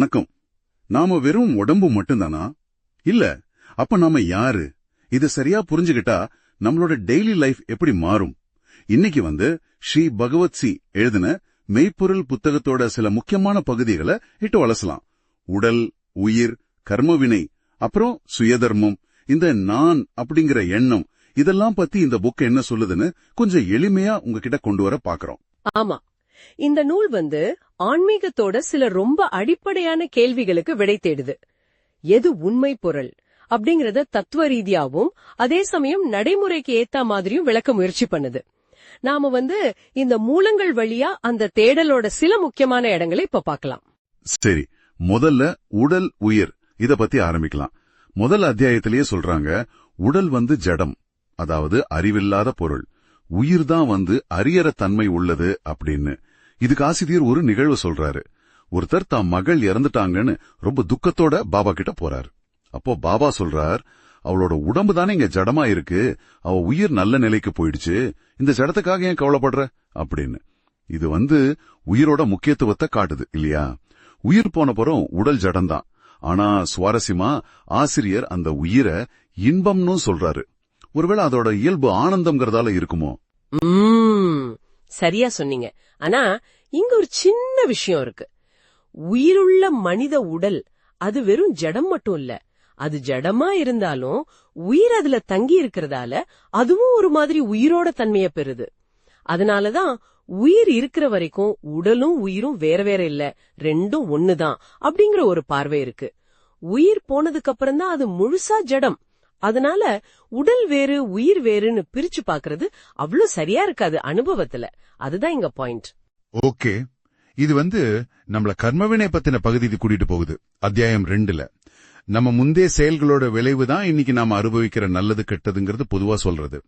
வணக்கம். நாம வெறும் உடம்பு மட்டும்தானா? இல்ல அப்ப நாம யாரு? இத சரியா புரிஞ்சுகிட்டா நம்மளோட டெய்லி லைஃப் எப்படி மாறும்? இன்னைக்கு வந்து ஸ்ரீ பகவத் சி எழுதின மெய்ப்பொருள் புத்தகத்தோட சில முக்கியமான பகுதிகளை இட்டு வளசலாம். உடல் உயிர் கர்மவினை அப்புறம் சுயதர்மம் இந்த நான் அப்படிங்கிற எண்ணம் இதெல்லாம் பத்தி இந்த புக் என்ன சொல்லுதுன்னு கொஞ்சம் எளிமையா உங்ககிட்ட கொண்டு வர பாக்குறோம். ஆமா. இந்த நூல் வந்து ஆன்மீகத்தோட சில ரொம்ப அடிப்படையான கேள்விகளுக்கு விடை தேடுது. எது உண்மை பொருள் அப்படிங்கறத தத்துவ ரீதியாவும் அதே சமயம் நடைமுறைக்கு ஏத்த மாதிரியும் விளக்க முயற்சி பண்ணுது. நாம வந்து இந்த மூலங்கள் வழியா அந்த தேடலோட சில முக்கியமான இடங்களை இப்ப பார்க்கலாம். சரி முதல்ல உடல் உயிர் இத பத்தி ஆரம்பிக்கலாம். முதல் அத்தியாயத்திலேயே சொல்றாங்க உடல் வந்து ஜடம் அதாவது அறிவில்லாத பொருள். உயிர் தான் வந்து அரியற தன்மை உள்ளது அப்படின்னு. இதுக்கு ஆசிரியர் ஒரு நிகழ்வு சொல்றாரு. ஒருத்தர் தாம் மகள் இறந்துட்டாங்கன்னு ரொம்ப துக்கத்தோட பாபா கிட்ட போறாரு. அப்போ பாபா சொல்றார் அவளோட உடம்பு தானே இங்க ஜடமா இருக்கு. அவ உயிர் நல்ல நிலைக்கு போயிடுச்சு. இந்த ஜடத்துக்காக ஏன் கவலைப்படுற? அப்படின்னு. இது வந்து உயிரோட முக்கியத்துவத்தை காட்டுது இல்லையா? உயிர் போன புறம் உடல் ஜடம்தான். ஆனா சுவாரஸ்யமா ஆசிரியர் அந்த உயிரை இன்பம்னு சொல்றாரு. ஒருவேளை அதோட இயல்பு ஆனந்தம்ங்கிறதால இருக்குமோ? உம் சரியா சொன்னீங்க. ஆனா இங்க ஒரு சின்ன விஷயம் இருக்கு. உயிருள்ள மனித உடல் அது வெறும் ஜடம் மட்டும் இல்ல. அது ஜடமா இருந்தாலும் உயிர் அதுல தங்கி இருக்கிறதால அதுவும் ஒரு மாதிரி உயிரோட தன்மைய பெறுது. அதனாலதான் உயிர் இருக்கிற வரைக்கும் உடலும் உயிரும் வேற வேற இல்ல. ரெண்டும் ஒண்ணுதான் அப்படிங்கிற ஒரு பார்வை இருக்கு. உயிர் போனதுக்கு அப்புறம் தான் அது முழுசா ஜடம். அதனால உடல் வேறு உயிர் வேறுன்னு பிரிச்சு பாக்குறது அவ்வளவு சரியா இருக்காது அனுபவத்துல. அதுதான் இங்க பாயிண்ட் ஓகே. இது வந்து நம்மள கர்மவினை பத்தின பகுதிக்கு கூட்டிட்டு போகுது. அத்தியாயம் ரெண்டுல. நம்ம முந்தைய செயல்களோட விளைவு தான் இன்னைக்கு நாம அனுபவிக்கிற நல்லது கெட்டதுங்கிறது பொதுவா சொல்றது.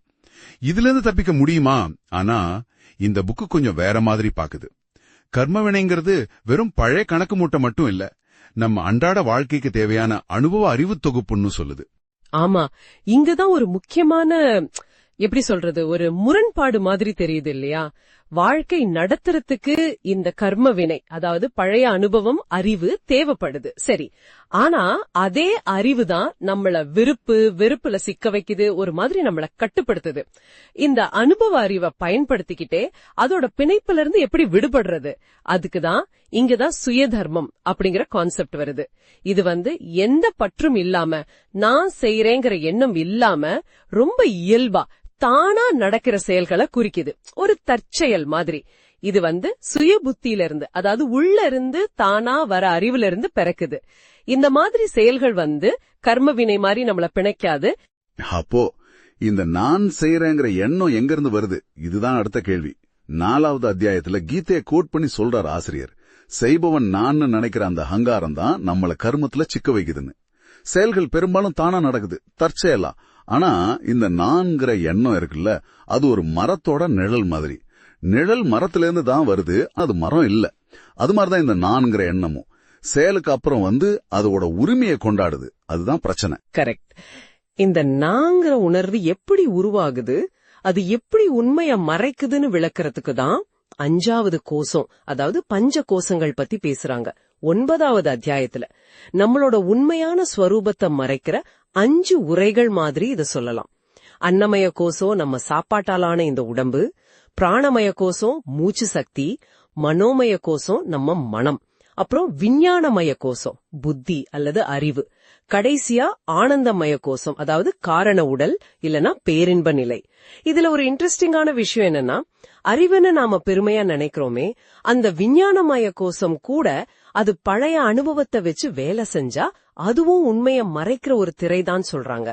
இதுல இருந்து தப்பிக்க முடியுமா? ஆனா இந்த புக்கு கொஞ்சம் வேற மாதிரி பாக்குது. கர்மவினைங்கிறது வெறும் பழைய கணக்கு மூட்டை மட்டும் இல்ல நம்ம அன்றாட வாழ்க்கைக்கு தேவையான அனுபவ அறிவு தொகுப்புன்னு சொல்லுது. ஆமா. இங்கதான் ஒரு முக்கியமான எப்படி சொல்றது ஒரு முரண்பாடு மாதிரி தெரியுது இல்லையா? வாழ்க்கை நடத்துறதுக்கு இந்த கர்ம வினை அதாவது பழைய அனுபவம் அறிவு தேவைப்படுது. சரி. ஆனா அதே அறிவு தான் நம்மள விருப்பு வெறுப்புல சிக்க வைக்குது ஒரு மாதிரி நம்மள கட்டுப்படுத்துது. இந்த அனுபவ அறிவை பயன்படுத்திக்கிட்டே அதோட பிணைப்புல இருந்து எப்படி விடுபடுறது? அதுக்குதான் இங்கதான் சுயதர்மம் அப்படிங்கிற கான்செப்ட் வருது. இது வந்து எந்த பற்றும் இல்லாம நான் செய்யறேங்கிற எண்ணம் இல்லாம ரொம்ப இயல்பா தானா நடக்கிற செயல்களை குறிக்குது. ஒரு தற்செயல் மாதிரி. இது வந்து சுய புத்தியில இருந்து அதாவது உள்ள இருந்து தானா வர அறிவுல இருந்து பிறக்குது. இந்த மாதிரி செயல்கள் வந்து கர்ம வினை மாதிரி நம்மள பிணைக்காது. அப்போ இந்த நான் செய்யறேங்கிற எண்ணம் எங்க இருந்து வருது? இதுதான் அடுத்த கேள்வி. நாலாவது அத்தியாயத்துல கீதையை கோட் பண்ணி சொல்றார் ஆசிரியர். செய்பவன் நான் நினைக்கிற அந்த அகங்காரம் தான் நம்மள கர்மத்துல சிக்க வைக்குதுன்னு. செயல்கள் பெரும்பாலும் தானா நடக்குது. தற்செயலா. ஆனா இந்த நான்கிற எண்ணம் இருக்குல்ல அது ஒரு மரத்தோட நிழல் மாதிரி. நிழல் மரத்துல இருந்து தான் வருது அது மரம் இல்ல. அது மாதிரிதான் இந்த நான்கிற எண்ணமும். செயலுக்கு அப்புறம் வந்து அதோட உரிமையை கொண்டாடுது. அதுதான் பிரச்சனை. கரெக்ட் இந்த நாங்கிற உணர்வு எப்படி உருவாகுது? அது எப்படி உண்மைய மறைக்குதுன்னு விளக்கறதுக்கு தான் அஞ்சாவது கோஷம் அதாவது பஞ்ச கோஷங்கள் பத்தி பேசுறாங்க. ஒன்பதாவது அத்தியாயத்துல. நம்மளோட உண்மையான ஸ்வரூபத்தை மறைக்கிற அஞ்சு உரைகள் மாதிரி இத சொல்லலாம். அன்னமய கோஷம் நம்ம சாப்பாட்டாலான இந்த உடம்பு பிராணமய கோஷம் மூச்சு சக்தி மனோமய கோஷம் நம்ம மனம் அப்புறம் விஞ்ஞானமய கோஷம் புத்தி அல்லது அறிவு கடைசியா ஆனந்தமய கோஷம் அதாவது காரண உடல் இல்லனா பேரின்ப நிலை. இதுல ஒரு இன்ட்ரெஸ்டிங்கான விஷயம் என்னன்னா அறிவுன்னு நாம பெருமையா நினைக்கிறோமே அந்த விஞ்ஞானமய கோஷம் கூட அது பழைய அனுபவத்தை வச்சு வேலை செஞ்சா அதுவும் உண்மைய மறைக்கிற ஒரு திரைதான் சொல்றாங்க.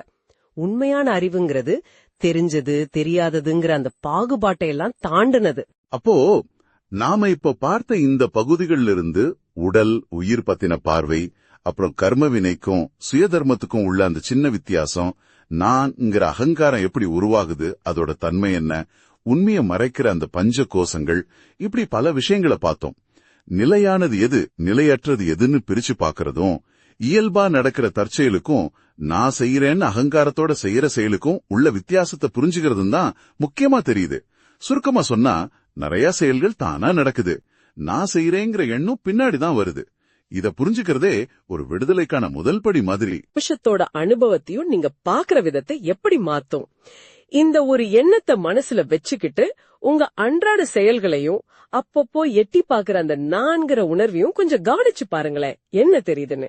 உண்மையான அறிவுங்கிறது தெரிஞ்சது தெரியாததுங்கிற அந்த பாகுபாட்டை எல்லாம் தாண்டுனது. அப்போ நாம இப்ப பார்த்த இந்த பகுதிகளில் இருந்து உடல் உயிர் பத்தின பார்வை அப்புறம் கர்ம வினைக்கும் சுயதர்மத்துக்கும் உள்ள அந்த சின்ன வித்தியாசம் நான்ங்கிற அகங்காரம் எப்படி உருவாகுது அதோட தன்மை என்ன உண்மையை மறைக்கிற அந்த பஞ்ச கோஷங்கள் இப்படி பல விஷயங்களை பார்த்தோம். நிலையானது எது நிலையற்றது எதுன்னு பிரிச்சு பார்க்கறதும் இயல்பா நடக்கிற தற்செயலுக்கும் நான் செய்யறேன்னு அகங்காரத்தோட செய்யற செயலுக்கும் உள்ள வித்தியாசத்தை புரிஞ்சுக்கிறதும் தான் முக்கியமா தெரியுது. சுருக்கமா சொன்னா நிறைய செயல்கள் தானா நடக்குது. நான் செய்யறேங்கிற எண்ணம் பின்னாடி தான் வருது. இத புரிஞ்சுக்கிறதே ஒரு விடுதலைக்கான முதல் படி மாதிரி. நிமிஷத்தோட அனுபவத்தையும் நீங்க பாக்குற விதத்தை எப்படி மாத்தும்? இந்த ஒரு எண்ணத்தை மனசுல வச்சுக்கிட்டு உங்க அன்றாட செயல்களையும் அப்பப்போ எட்டி பாக்குற அந்த நான்கிற உணர்வையும் கொஞ்சம் கவனிச்சு பாருங்களேன். என்ன தெரியுதுன்னு?